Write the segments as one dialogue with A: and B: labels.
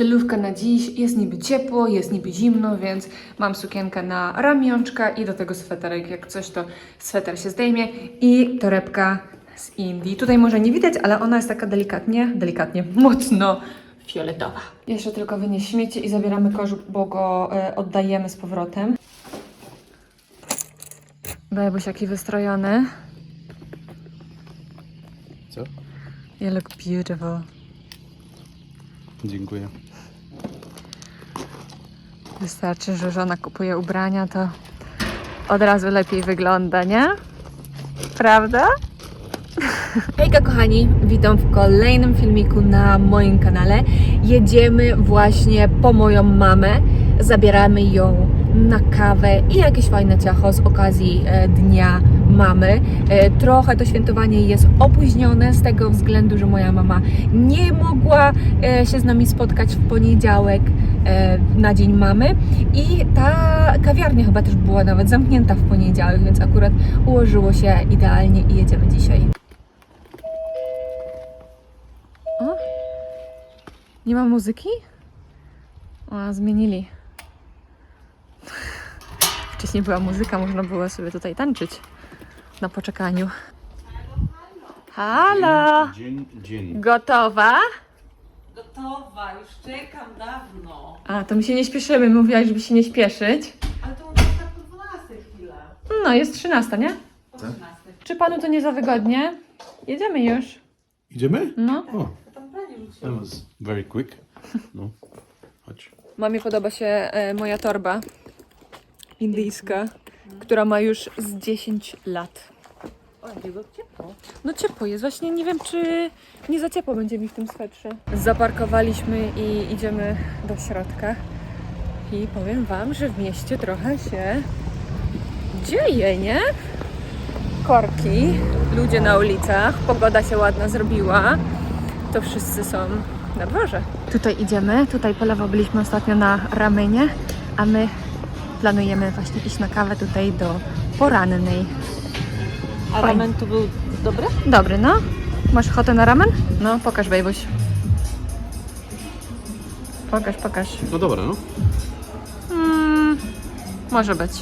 A: Stylówka na dziś, jest niby ciepło, jest niby zimno, więc mam sukienkę na ramionczka i do tego sweterek, jak coś to sweter się zdejmie i torebka z Indii. Tutaj może nie widać, ale ona jest taka delikatnie, delikatnie, mocno fioletowa. Jeszcze tylko wynieść śmieci i zabieramy kożuch, bo go e, oddajemy z powrotem. Bebuś jaki wystrojony.
B: Co?
A: You look beautiful.
B: Dziękuję.
A: Wystarczy, że żona kupuje ubrania, to od razu lepiej wygląda, nie? Prawda? Hejka kochani, witam w kolejnym filmiku na moim kanale. Jedziemy właśnie po moją mamę, zabieramy ją na kawę i jakieś fajne ciacho z okazji e, Dnia Mamy. E, trochę to świętowanie jest opóźnione z tego względu, że moja mama nie mogła e, się z nami spotkać w poniedziałek na Dzień Mamy i ta kawiarnia chyba też była nawet zamknięta w poniedziałek, więc akurat ułożyło się idealnie i jedziemy dzisiaj. O, nie ma muzyki? O, zmienili. Wcześniej była muzyka, można było sobie tutaj tańczyć na poczekaniu. Halo!
B: Dzień, dzień.
A: Gotowa?
C: Gotowa, już czekam dawno.
A: A, to my się nie śpieszymy. Mówiłaś, żeby się nie śpieszyć.
C: Ale to może tak po 12 chwila.
A: No, jest 13, nie?
C: Po 13.
A: Czy panu to nie za wygodnie? Jedziemy już.
B: Idziemy?
A: No.
B: O,
C: To tam pranie
B: that was very quick. No, chodź.
A: Mamie podoba się e, moja torba indyjska, która ma już z 10 lat.
C: O, było ciepło.
A: No ciepło jest, właśnie nie wiem czy nie za ciepło będzie mi w tym swetrze. Zaparkowaliśmy i idziemy do środka. I powiem Wam, że w mieście trochę się dzieje, nie? Korki, ludzie na ulicach, pogoda się ładna zrobiła. To wszyscy są na dworze. Tutaj idziemy, tutaj po lewo byliśmy ostatnio na ramenie, a my planujemy właśnie iść na kawę tutaj do porannej.
C: A ramen tu był dobry?
A: Dobry, no. Masz ochotę na ramen? No, pokaż, bejbuś. Pokaż, pokaż.
B: No dobra, no.
A: Mm, może być.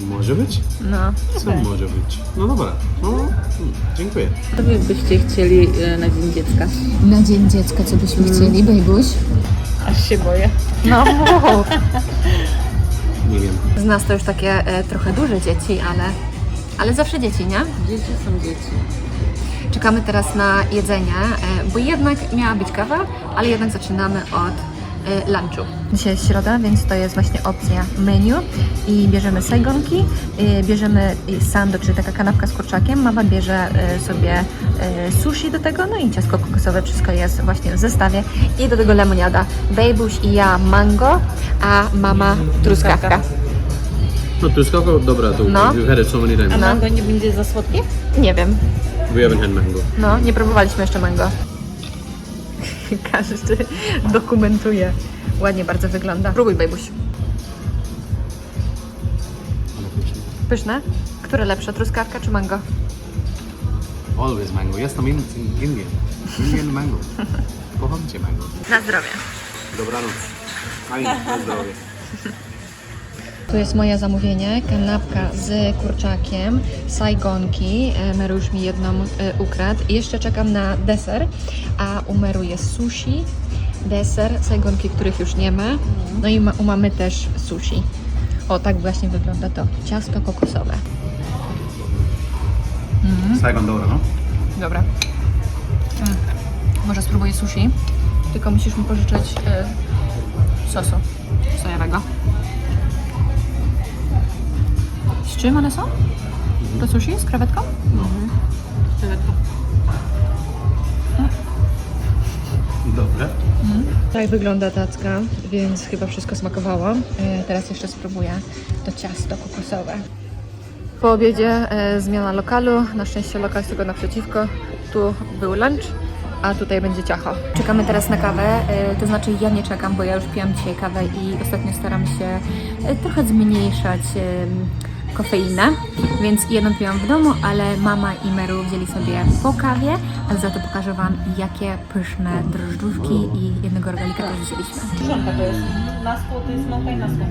B: Może być?
A: No.
B: Co może być? No dobra. No, mm, dziękuję.
C: Co wy byście chcieli e, na Dzień Dziecka?
A: Na Dzień Dziecka, co byśmy chcieli, bejbuś?
C: Aż się boję.
A: No, mów.
B: Nie wiem.
A: Z nas to już takie e, trochę duże dzieci, ale, ale zawsze dzieci, nie?
C: Dzieci są dzieci.
A: Czekamy teraz na jedzenie, e, bo jednak miała być kawa, ale jednak zaczynamy od e, lunchu. Dzisiaj jest środa, więc to jest właśnie opcja menu i bierzemy sajgonki, e, bierzemy sando, czyli taka kanapka z kurczakiem, mama bierze sobie sushi do tego, no i ciastko kokosowe, wszystko jest właśnie w zestawie i do tego lemoniada. Bejbuś i ja mango, a mama truskawka.
B: No, truskawka dobra, to
A: No.
B: we've had it so many
C: A
B: times.
A: No.
C: mango nie będzie za słodkie?
A: Nie wiem,
B: We haven't had mango.
A: No, nie próbowaliśmy jeszcze mango. Każdy dokumentuje. Ładnie bardzo wygląda. Próbuj, bejbuś.
B: Pyszne.
A: Które lepsze, truskawka czy mango?
B: Always mango. Yes, in, in Indian. Indian mango. Kocham cię mango.
A: Na zdrowie.
B: Dobranoc. Ani, na zdrowie.
A: Tu jest moje zamówienie, kanapka z kurczakiem, sajgonki, e, Meru już mi jedną e, ukradł. I jeszcze czekam na deser, a u Meru jest sushi, deser, sajgonki, których już nie ma. No i ma, u mamy też sushi. O, tak właśnie wygląda to. Ciasto kokosowe.
B: Saigon dobra, no?
A: Dobra. Mm. Może spróbuję sushi, tylko musisz mi pożyczyć y, sosu sojowego. Z czym one są? To sushi z krewetką?
C: Krewetko.
B: Dobre.
A: Tak wygląda tacka, więc chyba wszystko smakowało. E, Teraz jeszcze spróbuję to ciasto kokosowe. Po obiedzie e, zmiana lokalu. Na szczęście lokal jest tylko naprzeciwko. Tu był lunch, a tutaj będzie ciacho. Czekamy teraz na kawę, e, to znaczy ja nie czekam, bo ja już piłam dzisiaj kawę i ostatnio staram się e, trochę zmniejszać kofeinę, więc jedną piłam w domu, ale mama i Meru wzięli sobie po kawie, ale za to pokażę Wam, jakie pyszne drożdżówki i jednego rogalika też wzięliśmy.
C: Kiszonka to jest. Na stół to jest mąka i na stół.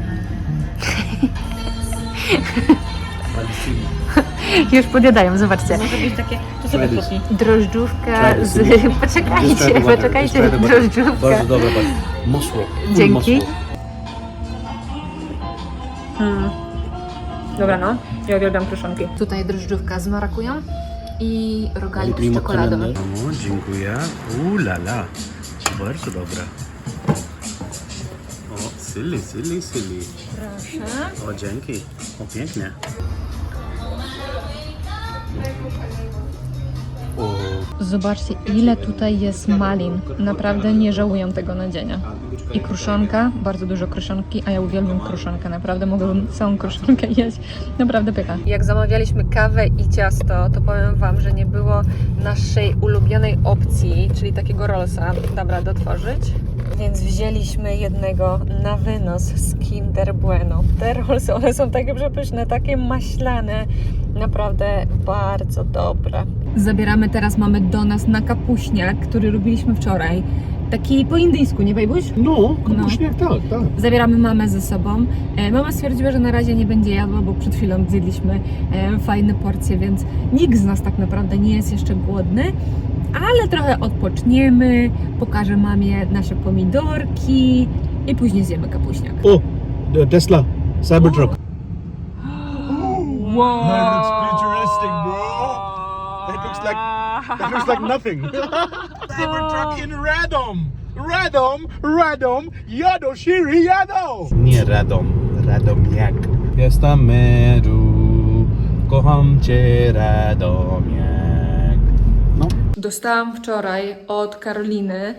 A: Już podjadają, zobaczcie.
C: Może być takie, to sobie kupi.
A: Drożdżówka z... Poczekajcie, poczekajcie, drożdżówka.
B: Bardzo dobre, but masło.
A: Dzięki.
B: masło.
A: Dobra no, ja uwielbiam kruszonki. Tutaj drożdżówka z marakują i rogalik z czekoladą.
B: O, dziękuję. Ulala. Bardzo dobre. O, silly, silly, silly.
A: Proszę.
B: O, dzięki. O, pięknie.
A: Zobaczcie, ile tutaj jest malin. Naprawdę nie żałuję tego nadzienia. I kruszonka, bardzo dużo kruszonki, a ja uwielbiam kruszonkę. Naprawdę mogłabym całą kruszonkę jeść. Naprawdę pycha. Jak zamawialiśmy kawę i ciasto, to powiem Wam, że nie było naszej ulubionej opcji, czyli takiego rollsa. Dobra, dotworzyć. Więc wzięliśmy jednego na wynos z Kinder Bueno. Te rollsy, one są takie przepyszne, takie maślane. Naprawdę bardzo dobre. Zabieramy teraz mamy do nas na kapuśniak, który robiliśmy wczoraj. Taki po indyjsku, nie Bejbuś?
B: no, kapuśniak, tak, tak.
A: Zabieramy mamę ze sobą. E, Mama stwierdziła, że na razie nie będzie jadła, bo przed chwilą zjedliśmy e, fajne porcje, więc nikt z nas tak naprawdę nie jest jeszcze głodny. Ale trochę odpoczniemy, pokażę mamie nasze pomidorki i później zjemy kapuśniak.
D: Oh, the Tesla Cybertruck.
A: Wow!
D: That looks futuristic, bro. Looks like that looks like nothing. Cybertruck in Radom. Radom, Radom, Yado Shiri Yado. Nie Radom, Radomiak. Jestem Meru, kocham cię Radomiak. No.
A: Dostałam wczoraj od Karoliny.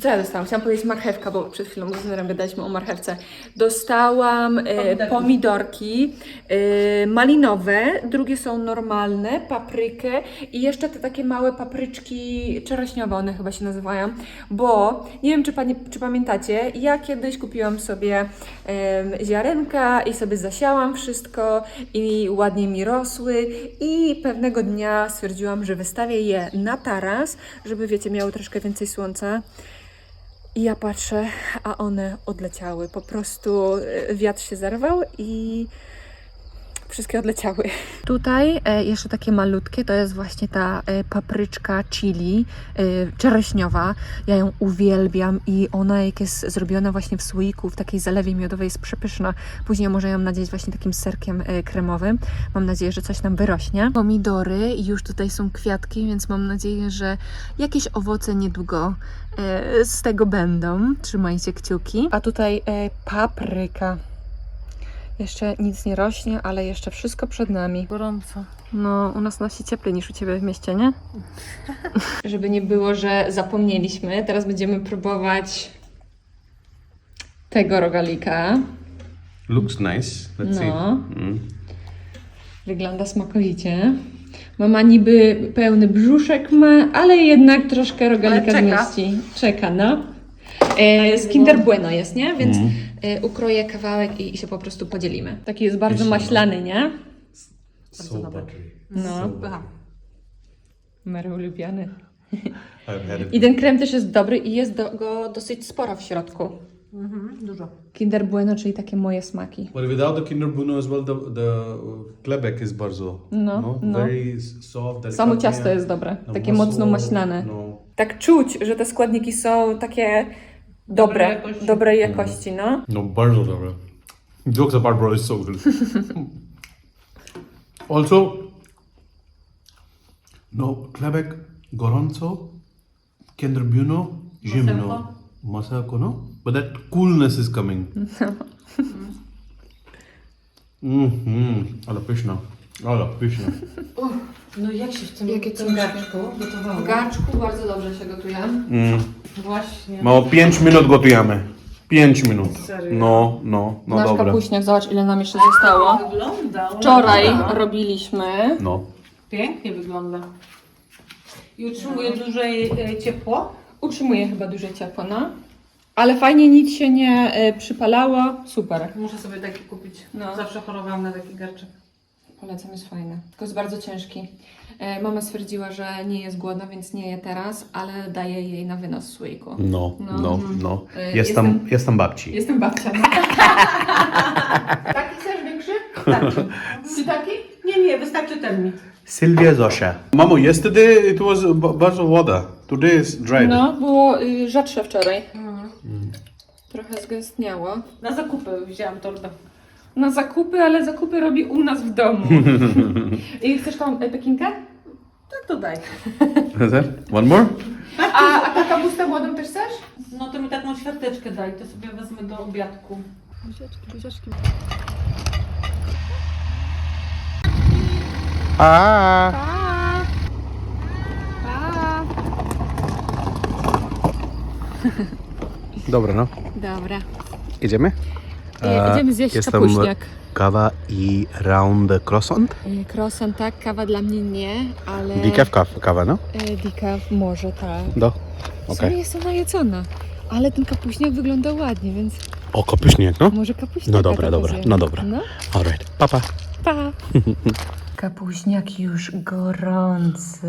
A: Co ja dostałam? Chciałam powiedzieć marchewka, bo przed chwilą z gadaliśmy o marchewce. Dostałam e, pomidorki e, malinowe, drugie są normalne, paprykę i jeszcze te takie małe papryczki czereśniowe, one chyba się nazywają, bo nie wiem, czy, pani, czy pamiętacie, ja kiedyś kupiłam sobie em, ziarenka i sobie zasiałam wszystko i ładnie mi rosły i pewnego dnia stwierdziłam, że wystawię je na taras, żeby wiecie, miały troszkę więcej słońca. I ja patrzę, a one odleciały. Po prostu e, wiatr się zerwał i wszystkie odleciały. Tutaj e, jeszcze takie malutkie, to jest właśnie ta e, papryczka chili e, czereśniowa. Ja ją uwielbiam i ona jak jest zrobiona właśnie w słoiku, w takiej zalewie miodowej jest przepyszna. Później może ją nadzieć właśnie takim serkiem kremowym. Mam nadzieję, że coś nam wyrośnie. Pomidory już tutaj są kwiatki, więc mam nadzieję, że jakieś owoce niedługo z tego będą. Trzymajcie kciuki. A tutaj papryka. Jeszcze nic nie rośnie, ale jeszcze wszystko przed nami.
C: Gorąco.
A: No, u nas nosi cieplej niż u Ciebie w mieście, nie? Żeby nie było, że zapomnieliśmy, teraz będziemy próbować tego rogalika.
B: Looks nice. Let's see.
A: No.
B: Mm.
A: Wygląda smakowicie. Mama niby pełny brzuszek ma, ale jednak troszkę rogalika
C: Ale czeka.
A: zmieści. Czeka, no. E, z Kinder Bueno jest, nie? Więc e, ukroję kawałek i, i się po prostu podzielimy. Taki jest bardzo
B: no.
A: maślany, nie?
B: So buttery.
A: No. Mary.
B: I've had it.
A: I ten krem też jest dobry i jest do, go dosyć sporo w środku.
C: Mhm, dużo.
A: Kinder Bueno, czyli takie moje smaki.
B: But without the Kinder Bueno as well, the, the Klebek is bardzo,
A: No, no.
B: very s- soft.
A: Samo ciasto jest dobre,
B: No,
A: takie
B: masło,
A: mocno maślane.
B: No.
A: Tak czuć, że te składniki są takie dobre,
C: Dobrej jakości.
A: dobrej jakości, no.
B: No, bardzo dobre. Jokes apart, bro, it's so good. also, no, Klebek gorąco, Kinder Bueno zimno.
C: Masełko,
B: no? But that coolness is coming. Mhm, ale pyszna. Ale pyszna.
C: No jak się w tym,
A: Jakie
C: garczku gotowało?
A: W garczku bardzo dobrze się gotuje.
B: Mm.
C: Właśnie.
B: Mało 5 minut gotujemy. 5 minut.
C: Serio?
B: No, no, no
A: Nasz
B: dobra.
A: kapuśniak, zobacz ile nam jeszcze zostało.
C: Wygląda.
A: Wczoraj
C: ładnie.
A: robiliśmy.
B: No.
C: Pięknie wygląda. I utrzymuje duże e, ciepło.
A: Utrzymuje chyba duże ciepło, no. Ale fajnie nic się nie e, przypalało. Super.
C: Muszę sobie taki kupić.
A: No.
C: Zawsze chorowałam na taki garczek.
A: Polecam, jest fajny. Tylko jest bardzo ciężki. E, Mama stwierdziła, że nie jest głodna, więc nie je teraz, ale daje jej na wynos w słoiku.
B: No,
A: No.
B: no, no.
A: Y,
B: Jestem,
A: jestem-
B: jestem babci.
A: Jestem babcia.
C: Taki chcesz większy? Wystarczy. Czy taki? Nie, nie, wystarczy ten mi.
B: Sylwia Zosia. Mamo, yesterday it was bardzo woda. Today is dried.
A: No, było y, rzadsze wczoraj. Trochę zgęstniało.
C: Na zakupy wzięłam torbę.
A: Na zakupy, ale zakupy robi u nas w domu. I chcesz tą e, pekinkę?
C: No to daj.
B: Is it? One more?
A: A, a kakabustę młodą też chcesz?
C: No to mi taką świateczkę daj, to sobie wezmę do obiadku.
B: Ah. Dobra, no.
A: Dobra.
B: Idziemy?
A: E, idziemy zjeść
B: jestem
A: kapuśniak.
B: Kawa i round croissant.
A: E, Croissant tak, kawa dla mnie nie, ale...
B: Decaf kaw- kawa, no?
A: E, decaf może tak.
B: Do.
A: Okay.
B: Okej.
A: jestem najedzona. Ale ten kapuśniak wygląda ładnie, więc
B: O, kapuśniak, no?
A: może kapuśniak.
B: No dobra, dobra, no dobra.
A: No,
B: Alright. Papa.
A: pa. Kapuśniak już gorący.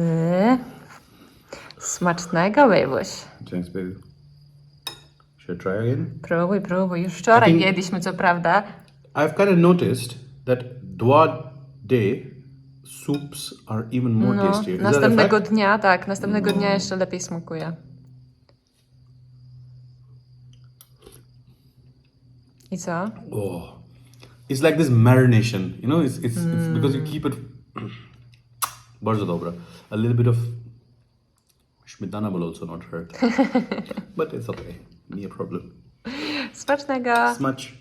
A: Smacznego, babuś.
B: Thanks, baby. Should I try again?
A: Próbuj, próbuj. Już wczoraj
B: I think-
A: jedliśmy, co prawda.
B: I've kind of noticed that throughout day, soups are even more
A: No,
B: tastier. Is that a
A: następnego
B: fact?
A: dnia, tak, następnego dnia jeszcze lepiej smakuje. I co?
B: Oh, it's like this marination. You know, it's it's, it's because you keep it. Bardzo dobra. A little bit of śmietana will also not hurt, but it's okay. Nie problem.
A: Smacznego!
B: Smudge.